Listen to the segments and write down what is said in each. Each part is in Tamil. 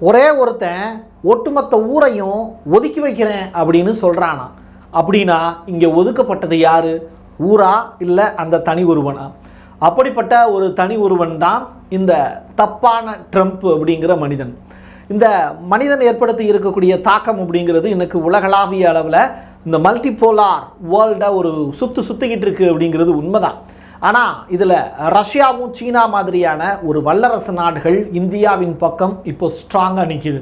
ஒரே ஒருத்தன் ஒட்டுமொத்த ஊரையும் ஒதுக்கி வைக்கிறேன் அப்படின்னு சொல்கிறானா அப்படின்னா இங்கே ஒதுக்கப்பட்டது யார்? ஊரா இல்லை அந்த தனி ஒருவனா? அப்படிப்பட்ட ஒரு தனி ஒருவன் தான் இந்த தப்பான ட்ரம்ப் அப்படிங்கிற மனிதன். இந்த மனிதன் ஏற்படுத்தி இருக்கக்கூடிய தாக்கம் அப்படிங்கிறது எனக்கு உலகளாவிய அளவில் இந்த மல்டிபோலார் வேர்ல்டை ஒரு சுத்து சுற்றிக்கிட்டு இருக்குது அப்படிங்கிறது உண்மைதான். ஆனால் இதில் ரஷ்யாவும் சீனா மாதிரியான ஒரு வல்லரசு நாடுகள் இந்தியாவின் பக்கம் இப்போ ஸ்ட்ராங்காக நிற்கிது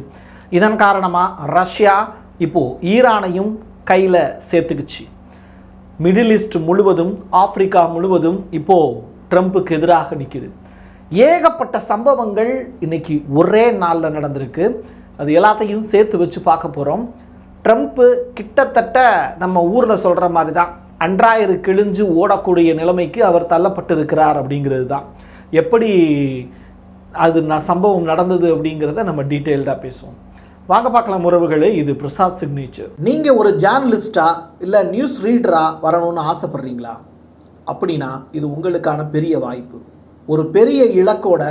இதன் காரணமாக ரஷ்யா இப்போது ஈரானையும் கையில் சேர்த்துக்குச்சு. மிடில் ஈஸ்ட் முழுவதும் ஆப்பிரிக்கா முழுவதும் இப்போது ட்ரம்ப்புக்கு எதிராக நிற்கிது ஏகப்பட்ட சம்பவங்கள் இன்னைக்கு ஒரே நாளில் நடந்திருக்கு. அது எல்லாத்தையும் சேர்த்து வச்சு பார்க்க போகிறோம் ட்ரம்ப்பு கிட்டத்தட்ட நம்ம ஊரில் சொல்கிற மாதிரி தான் அன்றாயிரு கிழிஞ்சு ஓடக்கூடிய நிலைமைக்கு அவர் தள்ளப்பட்டு இருக்கிறார் அப்படிங்கிறது தான். எப்படி அது ந சம்பவம் நடந்தது அப்படிங்கிறத நம்ம டீட்டெயில்டாக பேசுவோம். வாங்க பார்க்கலாம் உறவுகளே இது பிரசாத் சிக்னேச்சர். நீங்கள் ஒரு ஜேர்னலிஸ்டாக இல்லை நியூஸ் ரீடராக வரணும்னு ஆசைப்பட்றீங்களா? அப்படின்னா இது உங்களுக்கான பெரிய வாய்ப்பு. ஒரு பெரிய இலக்கோட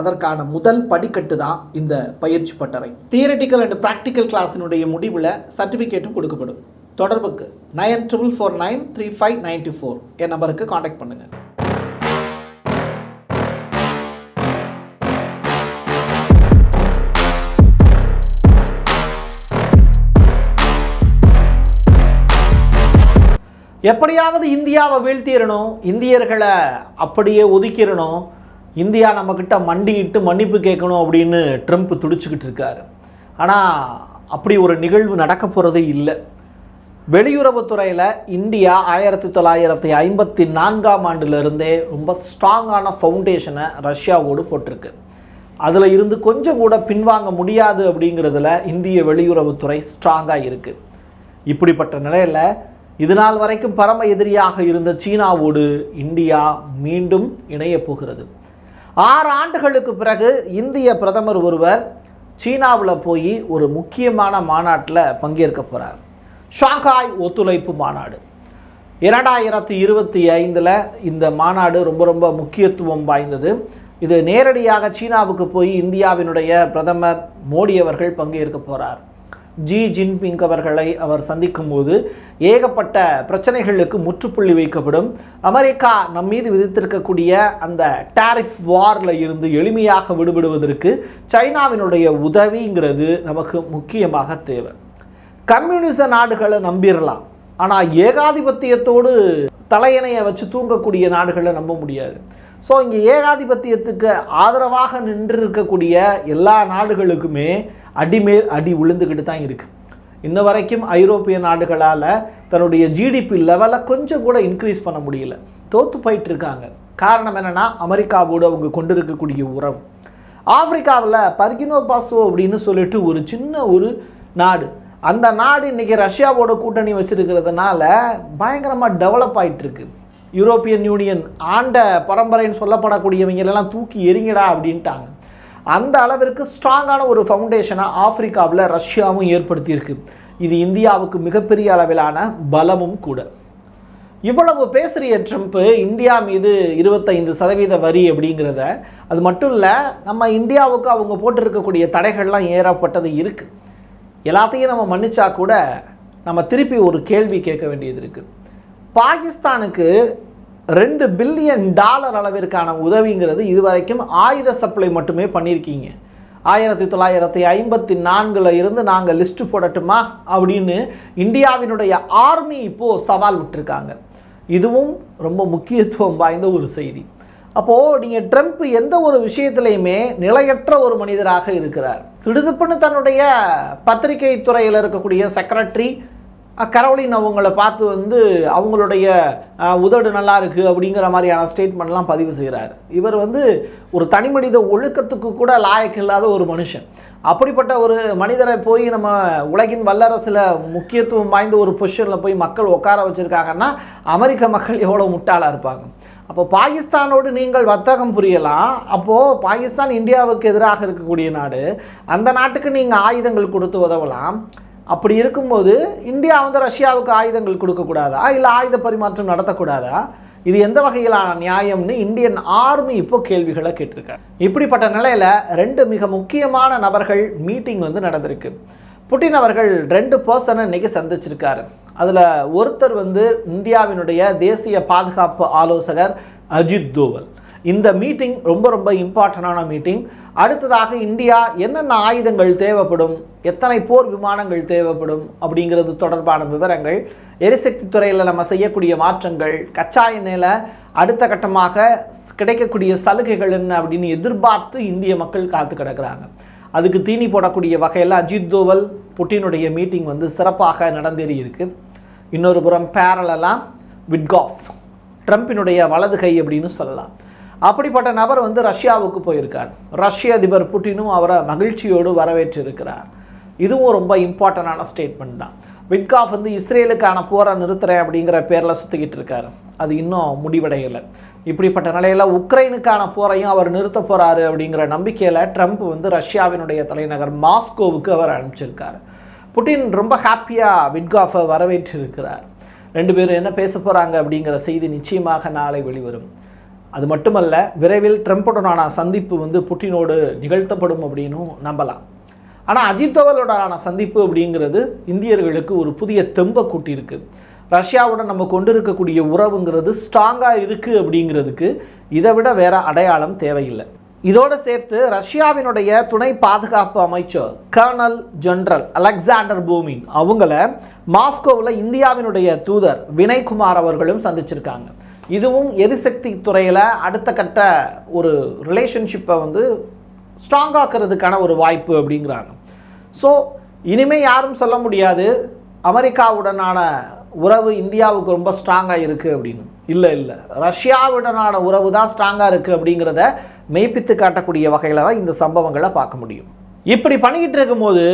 அதற்கான முதல் படிக்கட்டு தான் இந்த பயிற்சி பட்டறை. தியரட்டிக்கல் அண்ட் ப்ராக்டிக்கல் கிளாஸினுடைய முடிவில் சர்டிஃபிகேட்டும் கொடுக்கப்படும். தொடர்புக்கு nine triple four nine three five ninety four என் நம்பருக்கு காண்டாக்ட் பண்ணுங்கள் எப்படியாவது இந்தியாவை வீழ்த்திடணும் இந்தியர்களை அப்படியே ஒதுக்கிடணும் இந்தியா நம்மக்கிட்ட மண்டியிட்டு மன்னிப்பு கேட்கணும் அப்படின்னு ட்ரம்ப் துடிச்சுக்கிட்டு இருக்காரு. ஆனால் அப்படி ஒரு நிகழ்வு நடக்க போகிறதே இல்லை. வெளியுறவுத்துறையில் இந்தியா ஆயிரத்தி தொள்ளாயிரத்தி ஐம்பத்தி நான்காம் ஆண்டுலேருந்தே ரொம்ப ஸ்ட்ராங்கான ஃபவுண்டேஷனை ரஷ்யாவோடு போட்டிருக்கு. அதில் இருந்து கொஞ்சம் கூட பின்வாங்க முடியாது அப்படிங்கிறதுல இந்திய வெளியுறவுத்துறை ஸ்ட்ராங்காக இருக்குது இப்படிப்பட்ட நிலையில் இது நாள் வரைக்கும் பரம எதிரியாக இருந்த சீனாவோடு இந்தியா மீண்டும் இணையப் போகிறது. ஆறு ஆண்டுகளுக்கு பிறகு இந்திய பிரதமர் ஒருவர் சீனாவில் போய் ஒரு முக்கியமான மாநாட்டில் பங்கேற்க போகிறார் ஷாங்காய் ஒத்துழைப்பு மாநாடு. இரண்டாயிரத்தி இருபத்தி ஐந்தில் இந்த மாநாடு ரொம்ப ரொம்ப முக்கியத்துவம் வாய்ந்தது. இது நேரடியாக சீனாவுக்கு போய் இந்தியாவினுடைய பிரதமர் மோடி அவர்கள் பங்கேற்க போகிறார் ஜி ஜின்பிங் அவர்களை அவர் சந்திக்கும் போது ஏகப்பட்ட பிரச்சனைகளுக்கு முற்றுப்புள்ளி வைக்கப்படும். அமெரிக்கா நம் மீது விதித்திருக்கக்கூடிய அந்த டாரிஃப் வாரில் இருந்து எளிமையாக விடுபடுவதற்கு சைனாவினுடைய உதவிங்கிறது நமக்கு முக்கியமாக தேவை. கம்யூனிச நாடுகளை நம்பிடலாம் ஆனால் ஏகாதிபத்தியத்தோடு தலையணையை வச்சு தூங்கக்கூடிய நாடுகளை நம்ப முடியாது. ஸோ இங்கே ஏகாதிபத்தியத்துக்கு ஆதரவாக நின்று இருக்கக்கூடிய எல்லா நாடுகளுக்குமே அடிமேல் அடி விழுந்துக்கிட்டு தான் இருக்குது இன்ன வரைக்கும் ஐரோப்பிய நாடுகளால் தன்னுடைய ஜிடிபி லெவலை கொஞ்சம் கூட இன்க்ரீஸ் பண்ண முடியல. தோற்று போயிட்டு இருக்காங்க காரணம் என்னன்னா அமெரிக்காவோடு அவங்க கொண்டு இருக்கக்கூடிய உறவு. ஆப்பிரிக்காவில் பர்கினோ பாசோ அப்படின்னு சொல்லிட்டு ஒரு சின்ன ஒரு நாடு. அந்த நாடு இன்றைக்கி ரஷ்யாவோட கூட்டணி வச்சுருக்கிறதுனால பயங்கரமாக டெவலப் ஆகிட்டுருக்கு யூரோப்பியன் யூனியன் ஆண்ட பரம்பரைன்னு சொல்லப்படக்கூடியவங்க எல்லாம் தூக்கி எறிங்கடா அப்படின்ட்டாங்க. அந்த அளவிற்கு ஸ்ட்ராங்கான ஒரு ஃபவுண்டேஷனை ஆப்பிரிக்காவில் ரஷ்யாவும் ஏற்படுத்தியிருக்கு. இது இந்தியாவுக்கு மிகப்பெரிய அளவிலான பலமும் கூட. இவ்வளவு பேசுகிற ட்ரம்ப்பு இந்தியா மீது இருபத்தைந்து சதவீத வரி அப்படிங்கிறத அது மட்டும் இல்லை நம்ம இந்தியாவுக்கு அவங்க போட்டிருக்கக்கூடிய தடைகள்லாம் ஏறப்பட்டது இருக்குது எல்லாத்தையும் நம்ம மன்னிச்சா கூட நம்ம திருப்பி ஒரு கேள்வி கேட்க வேண்டியது இருக்குது பாகிஸ்தானுக்கு ரெண்டு பில்லியன் டாலர் அளவிற்கான உதவிங்கிறது இதுவரைக்கும் ஆயுத சப்ளை மட்டுமே பண்ணியிருக்கீங்க. ஆயிரத்தி தொள்ளாயிரத்தி ஐம்பத்தி நான்கில் இருந்து நாங்கள் லிஸ்ட்டு போடட்டுமா அப்படின்னு இந்தியாவினுடைய ஆர்மி இப்போது சவால் விட்டுருக்காங்க. இதுவும் ரொம்ப முக்கியத்துவம் வாய்ந்த ஒரு செய்தி. அப்போது நீங்கள் ட்ரம்ப் எந்த ஒரு விஷயத்துலையுமே நிலையற்ற ஒரு மனிதராக இருக்கிறார். திடுதுப்புன்னு தன்னுடைய பத்திரிகை துறையில் இருக்கக்கூடிய செக்ரட்டரி கரோலின் அவங்கள பார்த்து வந்து அவங்களுடைய உதடு நல்லா இருக்குது அப்படிங்கிற மாதிரியான ஸ்டேட்மெண்ட்லாம் பதிவு செய்கிறார் இவர் வந்து ஒரு தனி மனித ஒழுக்கத்துக்கு கூட லாயக்கு இல்லாத ஒரு மனுஷன். அப்படிப்பட்ட ஒரு மனிதரை போய் நம்ம உலகின் வல்லரசில் முக்கியத்துவம் வாய்ந்த ஒரு பொசிஷனில் போய் மக்கள் உட்கார வச்சுருக்காங்கன்னா அமெரிக்க மக்கள் எவ்வளோ முட்டாளாக இருப்பாங்க. அப்போ பாகிஸ்தானோடு நீங்கள் வர்த்தகம் புரியலாம். அப்போது பாகிஸ்தான் இந்தியாவுக்கு எதிராக இருக்கக்கூடிய நாடு அந்த நாட்டுக்கு நீங்கள் ஆயுதங்கள் கொடுத்து உதவலாம். அப்படி இருக்கும்போது இந்தியா வந்து ரஷ்யாவுக்கு ஆயுதங்கள் கொடுக்கக்கூடாதா? இல்லை ஆயுத பரிமாற்றம் நடத்தக்கூடாதா? இது எந்த வகையிலான நியாயம்னு இந்தியன் ஆர்மி இப்போ கேள்விகளை கேட்டிருக்காங்க. இப்படிப்பட்ட நிலையில் ரெண்டு மிக முக்கியமான நபர்கள் மீட்டிங் வந்து நடந்திருக்கு. புட்டின் அவர்கள் ரெண்டு பர்சனை இன்னைக்கு சந்திச்சிருக்காரு. அதில் ஒருத்தர் வந்து இந்தியாவினுடைய தேசிய பாதுகாப்பு ஆலோசகர் அஜித் தோவல். இந்த மீட்டிங் ரொம்ப ரொம்ப இம்பார்ட்டண்டான மீட்டிங் அடுத்ததாக இந்தியா என்னென்ன ஆயுதங்கள் தேவைப்படும் எத்தனை போர் விமானங்கள் தேவைப்படும் அப்படிங்கிறது தொடர்பான விவரங்கள் எரிசக்தி துறையில் நம்ம செய்யக்கூடிய மாற்றங்கள் கச்சா எண்ணெயில் அடுத்த கட்டமாக கிடைக்கக்கூடிய சலுகைகள் என்ன அப்படின்னு எதிர்பார்த்து இந்திய மக்கள் காத்து கிடக்குறாங்க. அதுக்கு தீனி போடக்கூடிய வகையில் அஜித் தோவல் புட்டினுடைய மீட்டிங் வந்து சிறப்பாக நடந்தேறி இருக்கு. இன்னொரு புறம் பேரலெல்லாம் விட்காஃப் ட்ரம்பினுடைய வலது கை அப்படின்னு சொல்லலாம். அப்படிப்பட்ட நபர் வந்து ரஷ்யாவுக்கு போயிருக்கார். ரஷ்ய அதிபர் புட்டினும் அவரை மகிழ்ச்சியோடு வரவேற்றிருக்கிறார். இதுவும் ரொம்ப இம்பார்ட்டண்டான ஸ்டேட்மெண்ட் தான். விட்காஃப் வந்து இஸ்ரேலுக்கான போரை நிறுத்துறேன் அப்படிங்கிற பேரில் சுற்றிக்கிட்டு இருக்காரு. அது இன்னும் முடிவடையலை. இப்படிப்பட்ட நிலையில் உக்ரைனுக்கான போரையும் அவர் நிறுத்த போகிறாரு அப்படிங்கிற நம்பிக்கையில் ட்ரம்ப் வந்து ரஷ்யாவினுடைய தலைநகர் மாஸ்கோவுக்கு அவர் அனுப்பிச்சிருக்காரு. புட்டின் ரொம்ப ஹாப்பியாக விட்காஃபை வரவேற்றிருக்கிறார். ரெண்டு பேரும் என்ன பேச போகிறாங்க அப்படிங்கிற செய்தி நிச்சயமாக நாளை வெளிவரும். அது மட்டுமல்ல விரைவில் ட்ரம்ப்புடனான சந்திப்பு வந்து புட்டினோடு நிகழ்த்தப்படும் அப்படின்னும் நம்பலாம். ஆனால் அஜித் தோவலோடான சந்திப்பு அப்படிங்கிறது இந்தியர்களுக்கு ஒரு புதிய தெம்பை கூட்டியிருக்கு. ரஷ்யாவுடன் நம்ம கொண்டு இருக்கக்கூடிய உறவுங்கிறது ஸ்ட்ராங்காக இருக்குது அப்படிங்கிறதுக்கு இதை விட வேற அடையாளம் தேவையில்லை. இதோடு சேர்த்து ரஷ்யாவினுடைய துணை பாதுகாப்பு அமைச்சர் கர்னல் ஜெனரல் அலெக்சாண்டர் பூமின் அவங்கள மாஸ்கோவில் இந்தியாவினுடைய தூதர் வினய்குமார் அவர்களும் சந்திச்சிருக்காங்க. இதுவும் எரிசக்தி துறையில் அடுத்த கட்ட ஒரு ரிலேஷன்ஷிப்பை வந்து ஸ்ட்ராங்காக்கிறதுக்கான ஒரு வாய்ப்பு அப்படிங்கிறாங்க. ஸோ இனிமேல் யாரும் சொல்ல முடியாது அமெரிக்காவுடனான உறவு இந்தியாவுக்கு ரொம்ப ஸ்ட்ராங்காக இருக்குது அப்படின்னு. இல்லை இல்லை. ரஷ்யாவுடனான உறவு தான் ஸ்ட்ராங்காக இருக்குது அப்படிங்கிறத மெய்ப்பித்து காட்டக்கூடிய வகையில் தான் இந்த சம்பவங்களை பார்க்க முடியும். இப்படி பண்ணிக்கிட்டு இருக்கும்போது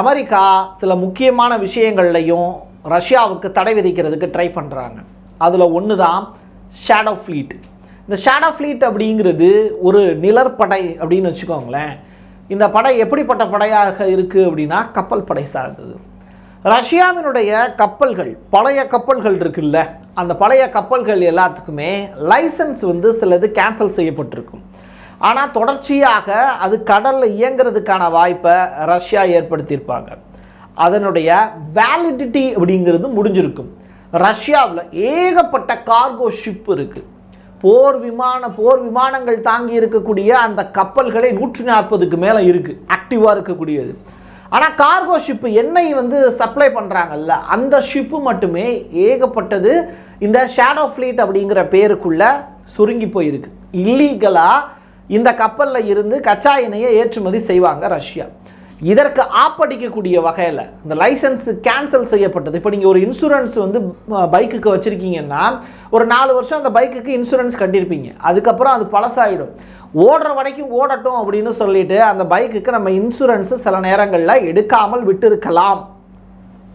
அமெரிக்கா சில முக்கியமான விஷயங்கள்லையும் ரஷ்யாவுக்கு தடை விதிக்கிறதுக்கு ட்ரை பண்ணுறாங்க அதில் ஒன்று தான் ஷேடோ ஃப்ளீட் இந்த ஷேடோ ஃப்ளீட் அப்படிங்கிறது ஒரு நிழற்படை அப்படின்னு வச்சுக்கோங்களேன். இந்த படை எப்படிப்பட்ட படையாக இருக்குது அப்படின்னா கப்பல் படை சார்ந்தது. ரஷ்யாவினுடைய கப்பல்கள் பழைய கப்பல்கள் இருக்குல்ல அந்த பழைய கப்பல்கள் எல்லாத்துக்குமே லைசன்ஸ் வந்து சிலது கேன்சல் செய்யப்பட்டிருக்கும். ஆனால் தொடர்ச்சியாக அது கடலில் இயங்கிறதுக்கான வாய்ப்பை ரஷ்யா ஏற்படுத்தியிருப்பாங்க. அதனுடைய வேலிடிட்டி அப்படிங்கிறது முடிஞ்சிருக்கும். ரஷ்யாவில் ஏகப்பட்ட கார்கோ ஷிப் இருக்குது போர் விமான போர் விமானங்கள் தாங்கி இருக்கக்கூடிய அந்த கப்பல்களே நூற்றி நாற்பதுக்கு மேலே இருக்குது ஆக்டிவாக இருக்கக்கூடியது. ஆனால் கார்கோ ஷிப்பு எண்ணெய் வந்து சப்ளை பண்ணுறாங்கல்ல அந்த ஷிப்பு மட்டுமே ஏகப்பட்டது இந்த ஷேடோ ஃப்ளீட் அப்படிங்கிற பேருக்குள்ள சுருங்கி போயிருக்கு. இல்லீகலாக இந்த கப்பலில் இருந்து கச்சா எண்ணெயை ஏற்றுமதி செய்வாங்க ரஷ்யா. இதற்கு ஆப்படிக்கக்கூடிய வகையில் இந்த லைசன்ஸ் கேன்சல் செய்யப்பட்டது. இப்போ நீங்கள் ஒரு இன்சூரன்ஸ் வந்து பைக்குக்கு வச்சுருக்கீங்கன்னா ஒரு நாலு வருஷம் அந்த பைக்குக்கு இன்சூரன்ஸ் கட்டியிருப்பீங்க. அதுக்கப்புறம் அது பழசாயிடும். ஓடுற வரைக்கும் ஓடட்டும் அப்படின்னு சொல்லிட்டு அந்த பைக்குக்கு நம்ம இன்சூரன்ஸு சில நேரங்களில் எடுக்காமல் விட்டிருக்கலாம்.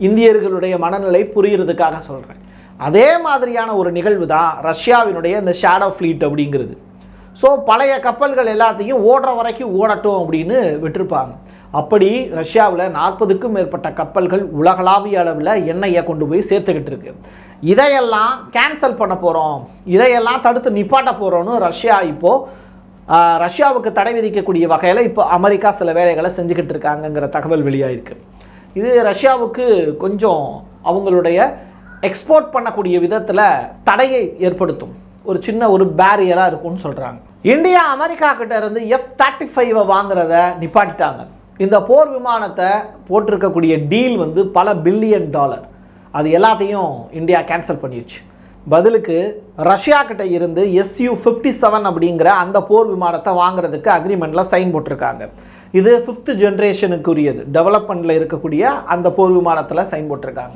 இந்தியர்களுடைய மனநிலை புரிகிறதுக்காக சொல்கிறேன் அதே மாதிரியான ஒரு நிகழ்வு தான் ரஷ்யாவினுடைய இந்த ஷேடோ ஃப்ளீட் அப்படிங்கிறது. ஸோ பழைய கப்பல்கள் எல்லாத்தையும் ஓடுற வரைக்கும் ஓடட்டும் அப்படின்னு விட்டிருப்பாங்க. அப்படி ரஷ்யாவில் நாற்பதுக்கும் மேற்பட்ட கப்பல்கள் உலகளாவிய அளவில் எண்ணெயை கொண்டு போய் சேர்த்துக்கிட்டு இருக்கு. இதையெல்லாம் கேன்சல் பண்ண போகிறோம் இதையெல்லாம் தடுத்து நிப்பாட்ட போகிறோன்னு ரஷ்யா இப்போது ரஷ்யாவுக்கு தடை விதிக்கக்கூடிய வகையில் இப்போ அமெரிக்கா சில வேலைகளை செஞ்சுக்கிட்டு இருக்காங்கங்கிற தகவல் வெளியாயிருக்கு. இது ரஷ்யாவுக்கு கொஞ்சம் அவங்களுடைய எக்ஸ்போர்ட் பண்ணக்கூடிய விதத்தில் தடையை ஏற்படுத்தும். ஒரு சின்ன ஒரு பேரியராக இருக்கும்னு சொல்கிறாங்க இந்தியா அமெரிக்கா கிட்ட இருந்து எஃப் தேர்ட்டி ஃபைவை வாங்குறத நிப்பாட்டிட்டாங்க. இந்த போர் விமானத்தை போட்டிருக்கக்கூடிய டீல் வந்து பல பில்லியன் டாலர். அது எல்லாத்தையும் இந்தியா கேன்சல் பண்ணிடுச்சு பதிலுக்கு ரஷ்யா கிட்ட இருந்து எஸ்யூ ஃபிஃப்டி செவன் அப்படிங்கிற அந்த போர் விமானத்தை வாங்குறதுக்கு அக்ரிமெண்ட்டில் சைன் போட்டிருக்காங்க. இது ஃபிஃப்த் ஜென்ரேஷனுக்குரியது டெவலப்மெண்ட்டில் இருக்கக்கூடிய அந்த போர் விமானத்தில் சைன் போட்டிருக்காங்க.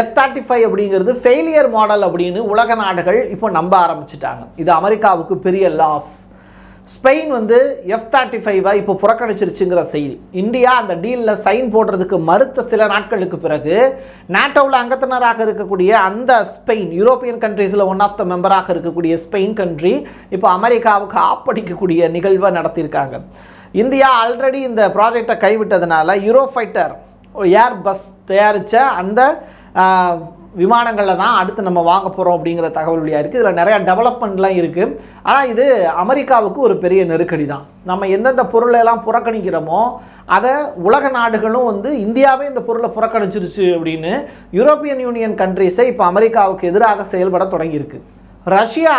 எஃப் தேர்ட்டி ஃபைவ் அப்படிங்கிறது ஃபெயிலியர் மாடல் அப்படின்னு உலக நாடுகள் இப்போ நம்ப ஆரம்பிச்சிட்டாங்க. இது அமெரிக்காவுக்கு பெரிய லாஸ் ஸ்பெயின் வந்து எஃப் தேர்ட்டி ஃபைவை இப்போ புறக்கணிச்சிருச்சுங்கிற செய்தி. இந்தியா அந்த டீலில் சைன் போடுறதுக்கு மறுத்த சில நாட்களுக்கு பிறகு நாட்டோவில் அங்கத்தினராக இருக்கக்கூடிய அந்த ஸ்பெயின் யூரோப்பியன் கண்ட்ரீஸில் ஒன் ஆஃப் த மெம்பராக இருக்கக்கூடிய ஸ்பெயின் கண்ட்ரி இப்போ அமெரிக்காவுக்கு ஆப்படிக்கக்கூடிய நிகழ்வை நடத்தியிருக்காங்க. இந்தியா ஆல்ரெடி இந்த ப்ராஜெக்டை கைவிட்டதுனால யூரோ ஃபைட்டர் ஏர் பஸ் தயாரித்த அந்த விமானங்களில் தான் அடுத்து நம்ம வாங்க போகிறோம் அப்படிங்கிற தகவல் வழியாக இருக்குது இதில் நிறையா டெவலப்மெண்ட்லாம் இருக்குது ஆனால் இது அமெரிக்காவுக்கு ஒரு பெரிய நெருக்கடி தான். நம்ம எந்தெந்த பொருளெல்லாம் புறக்கணிக்கிறோமோ அதை உலக நாடுகளும் வந்து இந்தியாவே இந்த பொருளை புறக்கணிச்சிருச்சு அப்படின்னு யூரோப்பியன் யூனியன் கண்ட்ரீஸை இப்போ அமெரிக்காவுக்கு எதிராக செயல்பட தொடங்கியிருக்கு. ரஷ்யா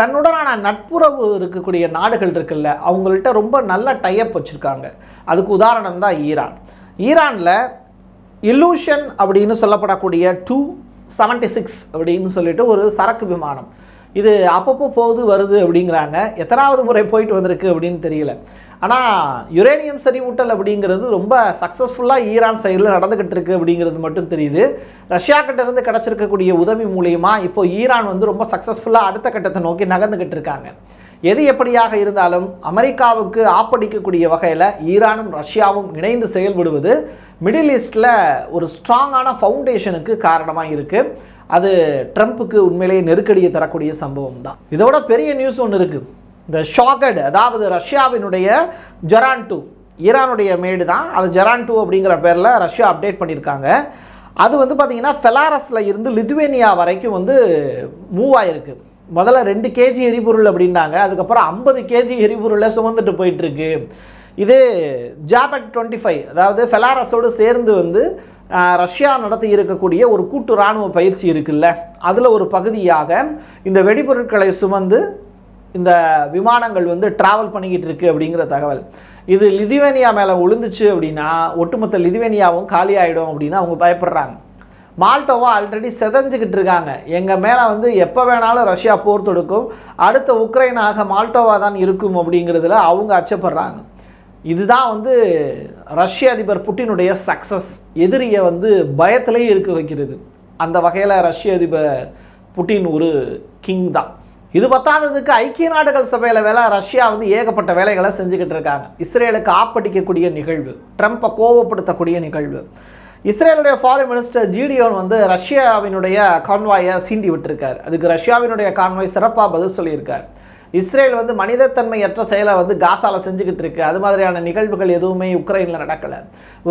தன்னுடனான நட்புறவு இருக்கக்கூடிய நாடுகள் இருக்குல்ல அவங்கள்ட்ட ரொம்ப நல்ல டைப் வச்சுருக்காங்க. அதுக்கு உதாரணம் தான் ஈரான். ஈரானில் இல்லூஷன் அப்படின்னு சொல்லப்படக்கூடிய டூ செவன்ட்டி சிக்ஸ் அப்படின்னு சொல்லிட்டு ஒரு சரக்கு விமானம். இது அப்பப்போ போகுது வருது அப்படிங்கிறாங்க. எத்தனாவது முறை போயிட்டு வந்திருக்கு அப்படின்னு தெரியல. ஆனால் யுரேனியம் செறிவூட்டல் அப்படிங்கிறது ரொம்ப சக்ஸஸ்ஃபுல்லாக ஈரான் சைடில் நடந்துக்கிட்டு இருக்குது அப்படிங்கிறது மட்டும் தெரியுது. ரஷ்யா கிட்டேருந்து கிடச்சிருக்கக்கூடிய உதவி மூலயமா இப்போ ஈரான் வந்து ரொம்ப சக்ஸஸ்ஃபுல்லாக அடுத்த கட்டத்தை நோக்கி நகர்ந்துக்கிட்டு இருக்காங்க. எது எப்படியாக இருந்தாலும் அமெரிக்காவுக்கு ஆப்படிக்கக்கூடிய வகையில் ஈரானும் ரஷ்யாவும் இணைந்து செயல்படுவது மிடில் ஈஸ்டில் ஒரு ஸ்ட்ராங்கான ஃபவுண்டேஷனுக்கு காரணமாக இருக்குது அது ட்ரம்ப்புக்கு உண்மையிலேயே நெருக்கடியை தரக்கூடிய சம்பவம் தான். இதோட பெரிய நியூஸ் ஒன்று இருக்குது இந்த ஷாகட் அதாவது ரஷ்யாவினுடைய ஜெரான் டூ ஈரானுடைய மேடு தான். அது ஜெரான் டூ அப்படிங்கிற பேரில் ரஷ்யா அப்டேட் பண்ணியிருக்காங்க. அது வந்து பார்த்திங்கன்னா ஃபெலாரஸில் இருந்து லிதுவேனியா வரைக்கும் வந்து மூவ் ஆயிருக்கு. முதல்ல ரெண்டு கேஜி எரிபொருள் அப்படின்னாங்க. அதுக்கப்புறம் ஐம்பது கேஜி எரிபொருளை சுமந்துட்டு போயிட்டுருக்கு. இது ஜாபெக் டுவெண்ட்டி ஃபைவ் அதாவது ஃபெலாரஸோடு சேர்ந்து வந்து ரஷ்யா நடத்தி இருக்கக்கூடிய ஒரு கூட்டு இராணுவ பயிற்சி இருக்குல்ல. அதில் ஒரு பகுதியாக இந்த வெடிபொருட்களை சுமந்து இந்த விமானங்கள் வந்து டிராவல் பண்ணிக்கிட்டு இருக்குது அப்படிங்கிற தகவல். இது லிதுவேனியா மேலே விழுந்துச்சு அப்படின்னா ஒட்டுமொத்த லிதுவேனியாவும் காலி ஆகிடும் அப்படின்னு அவங்க பயப்படுறாங்க. மால்டோவா ஆல்ரெடி செதஞ்சிக்கிட்டு இருக்காங்க. எங்கள் மேலே வந்து எப்போ வேணாலும் ரஷ்யா போர் தொடுக்கும். அடுத்த உக்ரைனாக மால்டோவா தான் இருக்கும் அப்படிங்கிறதுல அவங்க அச்சப்படுறாங்க. இதுதான் வந்து ரஷ்ய அதிபர் புட்டினுடைய சக்ஸஸ் எதிரியை வந்து பயத்திலேயே இருக்க வைக்கிறது. அந்த வகையில் ரஷ்ய அதிபர் புட்டின் ஒரு கிங் தான். இது பத்தாததுக்கு ஐக்கிய நாடுகள் சபையில் வேலை ரஷ்யா வந்து ஏகப்பட்ட வேலைகளை செஞ்சுக்கிட்டு இருக்காங்க. இஸ்ரேலுக்கு ஆப்படிக்கக்கூடிய நிகழ்வு ட்ரம்ப்பை கோவப்படுத்தக்கூடிய நிகழ்வு. இஸ்ரேலுடைய ஃபாரின் மினிஸ்டர் ஜிடியோன் வந்து ரஷ்யாவினுடைய கான்வாயை சீண்டி விட்டுருக்கார். அதுக்கு ரஷ்யாவினுடைய கான்வாய் சிறப்பாக பதில் சொல்லியிருக்கார். இஸ்ரேல் வந்து மனிதத்தன்மையற்ற செயலை வந்து காசாவில் செஞ்சுக்கிட்டு இருக்கு. அது மாதிரியான நிகழ்வுகள் எதுவுமே உக்ரைனில் நடக்கலை.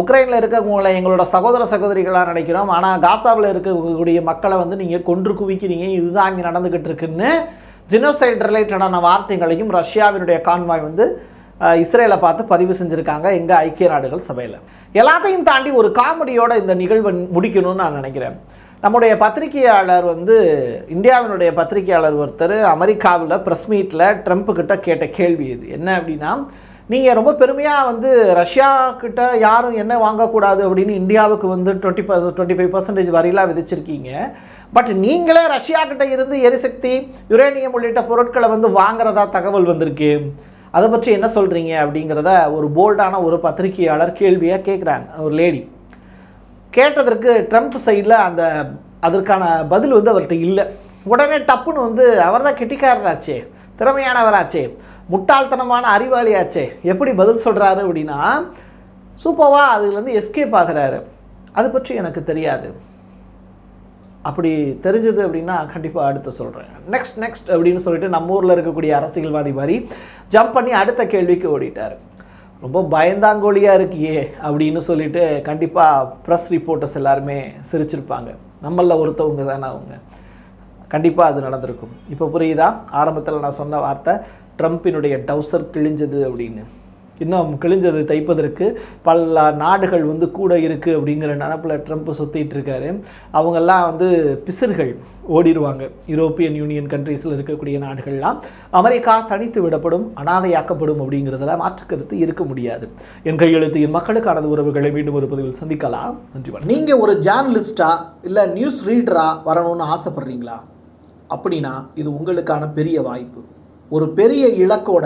உக்ரைனில் இருக்கவங்களை எங்களோட சகோதர சகோதரிகளாக நினைக்கிறோம். ஆனால் காசாவில் இருக்கக்கூடிய மக்களை வந்து நீங்கள் கொன்று குவிக்கிறீங்க. இதுதான் இங்கே நடந்துக்கிட்டு இருக்குன்னு ஜினோசைட் ரிலேட்டடான வார்த்தைகளையும் ரஷ்யாவினுடைய கான்வாய் வந்து இஸ்ரேலை பார்த்து பதிவு செஞ்சுருக்காங்க எங்கள் ஐக்கிய நாடுகள் சபையில். எல்லாத்தையும் தாண்டி ஒரு காமெடியோட இந்த நிகழ்வை முடிக்கணும்னு நான் நினைக்கிறேன். நம்முடைய பத்திரிகையாளர் வந்து இந்தியாவினுடைய பத்திரிகையாளர் ஒருத்தர் அமெரிக்காவில் ப்ரெஸ் மீட்டில் ட்ரம்ப்புக்கிட்ட கேட்ட கேள்வி இது. என்ன அப்படின்னா நீங்கள் ரொம்ப பெருமையாக வந்து ரஷ்யாக்கிட்ட யாரும் என்ன வாங்கக்கூடாது அப்படின்னு இந்தியாவுக்கு வந்து டுவெண்ட்டி டுவெண்ட்டி ஃபைவ் பர்சன்டேஜ் வரிலாம் விதிச்சிருக்கீங்க. பட் நீங்களே ரஷ்யா கிட்ட இருந்து எரிசக்தி யுரேனியம் உள்ளிட்ட பொருட்களை வந்து வாங்குறதா தகவல் வந்திருக்கு. அதை பற்றி என்ன சொல்கிறீங்க அப்படிங்கிறத ஒரு போல்டான ஒரு பத்திரிகையாளர் கேள்வியாக கேட்குறாங்க ஒரு லேடி கேட்டதற்கு ட்ரம்ப் சைடில் அந்த அதற்கான பதில் வந்து அவர்கிட்ட இல்லை. உடனே டப்புன்னு வந்து அவர் தான் கெட்டிக்காரராச்சே திறமையானவராச்சே முட்டாள்தனமான அறிவாளியாச்சே எப்படி பதில் சொல்கிறாரு அப்படின்னா சூப்பர்வா அதுலேருந்து எஸ்கேப் ஆகுறாரு. அது பற்றி எனக்கு தெரியாது. அப்படி தெரிஞ்சது அப்படின்னா கண்டிப்பாக அடுத்து சொல்கிறேன் நெக்ஸ்ட் நெக்ஸ்ட் அப்படின்னு சொல்லிட்டு நம்ம ஊரில் இருக்கக்கூடிய அரசியல்வாதி மாதிரி ஜம்ப் பண்ணி அடுத்த கேள்விக்கு ஓடிட்டார். ரொம்ப பயந்தாங்கோலியாக இருக்கியே அப்படின்னு சொல்லிட்டு கண்டிப்பாக ப்ரெஸ் ரிப்போர்ட்டர்ஸ் எல்லாருமே சிரிச்சிருப்பாங்க. நம்மளில் ஒருத்தவங்க தானே அவங்க. கண்டிப்பாக அது நடந்திருக்கும். இப்போ புரியுதா? ஆரம்பத்தில் நான் சொன்ன வார்த்தை ட்ரம்ப்பினுடைய டவுசர் கிழிஞ்சது அப்படின்னு. இன்னும் கிழிஞ்சது தைப்பதற்கு பல நாடுகள் வந்து கூட இருக்குது அப்படிங்கிற நினப்பில் ட்ரம்ப் சுற்றிட்டு இருக்காரு. அவங்கெல்லாம் வந்து பிசிறுகள் ஓடிடுவாங்க. யூரோப்பியன் யூனியன் கண்ட்ரீஸில் இருக்கக்கூடிய நாடுகள்லாம் அமெரிக்கா தனித்து விடப்படும் அனாதையாக்கப்படும் அப்படிங்கிறதுல மாற்றுக்கருத்து இருக்க முடியாது. என் கையெழுத்து என் மக்களுக்கானது உறவுகளை மீண்டும் ஒரு பதிவில் சந்திக்கலாம். நன்றி வணக்கம். நீங்கள் ஒரு ஜேர்னலிஸ்டா இல்லை நியூஸ் ரீடராக வரணும்னு ஆசைப்படுறீங்களா? அப்படின்னா இது உங்களுக்கான பெரிய வாய்ப்பு. ஒரு பெரிய இலக்கோட